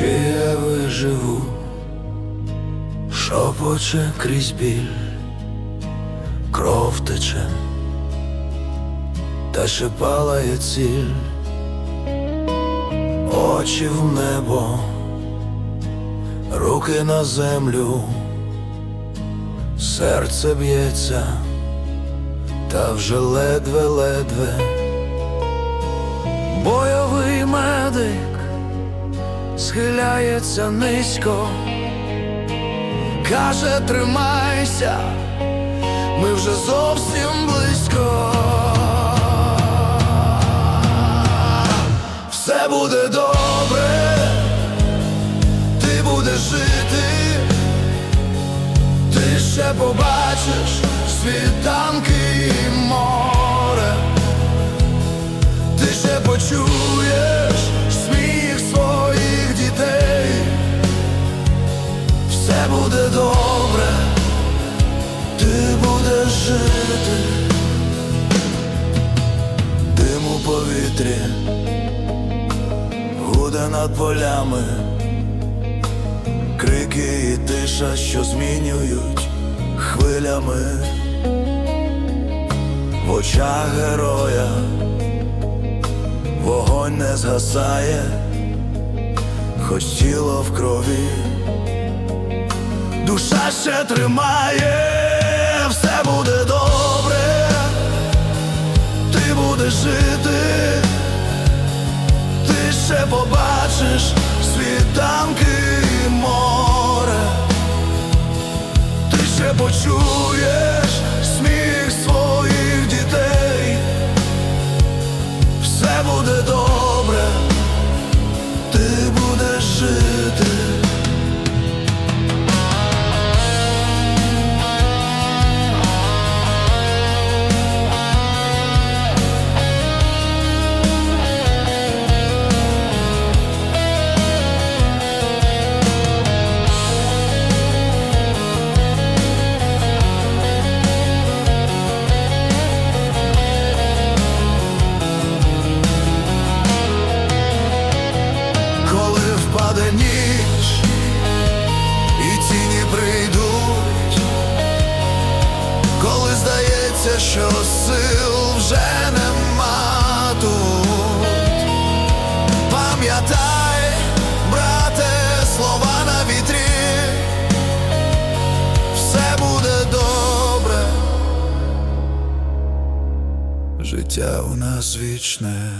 чи я виживу, шопоче крізь біль, кров тече, та ще палає ціль, очі в небо, руки на землю, серце б'ється, та вже ледве-ледве, бойовий медик схиляється низько. Каже, тримайся, ми вже зовсім близько. Все буде добре, ти будеш жити, ти ще побачиш світанки і море, ти ще почуєш добре, ти будеш жити, дим у повітрі, гуде над полями, крики і тиша, що змінюють хвилями, в очах героя вогонь не згасає, хоч тіло в крові душа ще тримає, все буде добре, ти будеш жити, ти ще побачиш світанки і море, ти ще почуєш сміх своїх дітей, все буде добре, що сил вже нема тут. Пам'ятай, брате, слова на вітрі, все буде добре. Життя у нас вічне.